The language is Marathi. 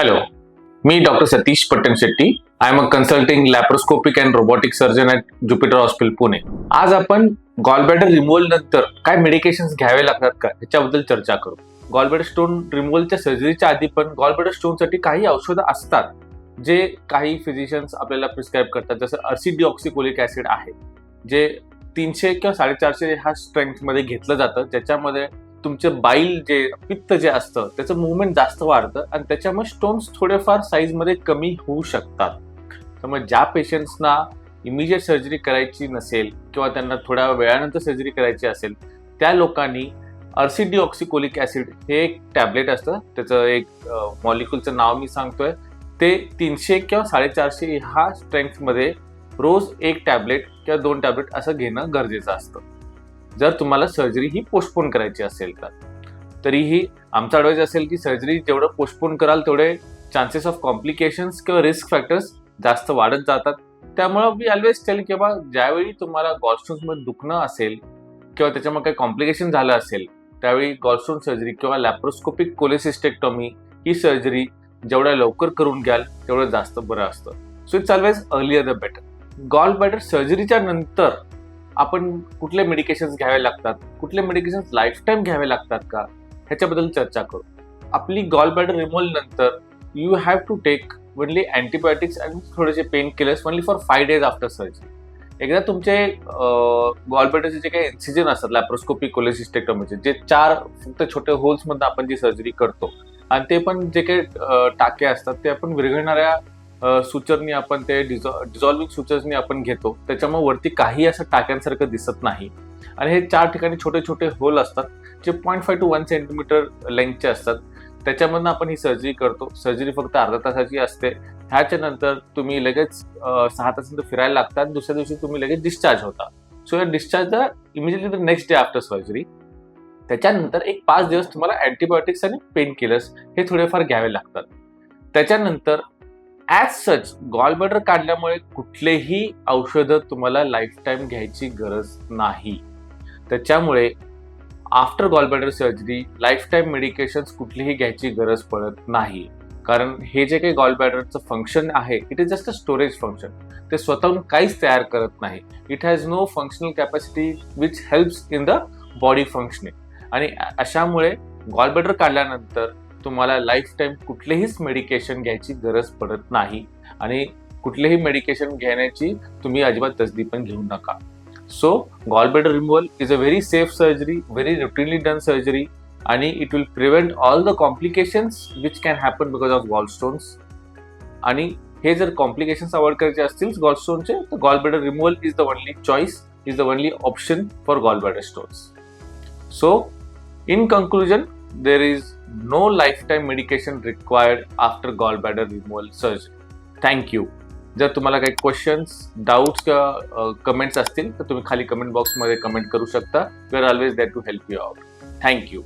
Hello me doctor Satish Pattan Shetty. I am a consulting laparoscopic and robotic surgeon at Jupiter hospital Pune आज आपण गॉलबॅडर रिमूव्हल नंतर काय मेडिकेशन्स घ्यावे लागतात का? याच्याबद्दल चर्चा करू. गॉलबॅडर स्टोन रिमूव्हलच्या सर्जरीच्या आधी पण गॉलबॅडर स्टोनसाठी काही औषधं असतात जे काही फिजिशियन्स आपल्याला प्रिस्क्राईब करतात. जसं अर्सिडिऑक्सिकोलिक ऍसिड आहे जे तीनशे किंवा साडेचारशे ह्या स्ट्रेंथमध्ये घेतलं जातं. ज्याच्यामध्ये तुमचे बाईल जे पित्त जे असतं त्याचं मुवमेंट जास्त वाढतं आणि त्याच्यामुळे स्टोन्स थोडेफार साईजमध्ये कमी होऊ शकतात. त्यामुळे ज्या पेशंट्सना इमिजिएट सर्जरी करायची नसेल किंवा त्यांना थोड्या वेळानंतर सर्जरी करायची असेल त्या लोकांनी अर्सिडिऑक्सिकोलिक ॲसिड हे एक टॅबलेट असतं. त्याचं एक मॉलिक्युलचं नाव मी सांगतोय. ते तीनशे किंवा साडेचारशे ह्या स्ट्रेंथमध्ये रोज एक टॅबलेट किंवा दोन टॅबलेट असं घेणं गरजेचं असतं. जर तुम्हाला सर्जरी ही पोस्टपोन करायची असेल तर. तरीही आमचा अडवाईज असेल की सर्जरी जेवढं पोस्टपोन कराल तेवढे चान्सेस ऑफ कॉम्प्लिकेशन्स किंवा रिस्क फॅक्टर्स जास्त वाढत जातात. त्यामुळं मी ऑलवेज टेल की बा ज्यावेळी तुम्हाला गॉलस्टोन्समध्ये दुखणं असेल किंवा त्याच्यामुळे काही कॉम्प्लिकेशन झालं असेल त्यावेळी गॉलस्टोन सर्जरी किंवा लॅप्रोस्कोपिक कोलेसिस्टेक्टॉमी ही सर्जरी जेवढ्या लवकर करून घ्याल तेवढं जास्त बरं असतं. So it's always earlier the better gallbladder सर्जरीच्या नंतर आपण कुठले मेडिकेशन्स घ्यावे लागतात? कुठले मेडिकेशन्स लाईफटाईम घ्यावे लागतात का? ह्याच्याबद्दल चर्चा करू. आपली गॉलबॅडर रिमोल नंतर you have to take only antibiotics आणि थोडेसे pain killers only for five days after surgery एकदा तुमचे गॉलबॅडरचे जे काही इन्सिजन असतात लॅप्रोस्कोपी कोलेसिस्टेक्टॉमीचे जे चार फक्त छोटे होल्समधून आपण जी सर्जरी करतो आणि ते पण जे काही टाके असतात ते आपण विरघळणाऱ्या सुचरनी आपण ते डिझॉ डिझॉल्विंग सुचर्सनी आपण घेतो त्याच्यामुळे वरती काही असं टाक्यांसारखं दिसत नाही. आणि हे चार ठिकाणी छोटे छोटे होल असतात जे point five two one centimetre लेंथचे असतात. त्याच्यामधनं आपण ही सर्जरी करतो. सर्जरी फक्त अर्धा तासाची असते. ह्याच्यानंतर तुम्ही लगेच सहा तासानंतर फिरायला लागतात दुसऱ्या दिवशी तुम्ही लगेच डिस्चार्ज होता. सो या discharge immediately the next day after surgery त्याच्यानंतर एक पाच दिवस तुम्हाला अँटीबायोटिक्स आणि पेन किलर्स हे थोडेफार घ्यावे लागतात. त्याच्यानंतर ॲज सच गॉलबॅडर काढल्यामुळे कुठलेही औषधं तुम्हाला लाईफ टाईम घ्यायची गरज नाही. त्याच्यामुळे after gallbladder surgery lifetime medications कुठलीही घ्यायची गरज पडत नाही. कारण हे जे काही गॉलबॅडरचं फंक्शन आहे it is just a storage function ते स्वतःहून काहीच तयार करत नाही. It has no functional capacity which helps in the body functioning आणि अशामुळे गॉलबॅडर काढल्यानंतर तुम्हाला लाईफ टाईम कुठलेहीच मेडिकेशन घ्यायची गरज पडत नाही. आणि कुठलेही मेडिकेशन घेण्याची तुम्ही अजिबात तसदी पण घेऊ नका. So gallbladder removal is a very safe surgery very routinely done surgery आणि it will prevent all the complications which can happen because of gallstones आणि हे जर कॉम्प्लिकेशन्स अवॉइड करायचे असतील गॉलस्टोनचे तर gallbladder removal is the only choice is the only option for gallbladder stones so in conclusion there is no lifetime medication required after gallbladder removal surgery. Thank you. जर तुम्हाला काही क्वेश्चन्स डाऊट्स किंवा कमेंट्स असतील तर तुम्ही खाली कमेंट बॉक्समध्ये कमेंट करू शकता. We are always that to help you out thank you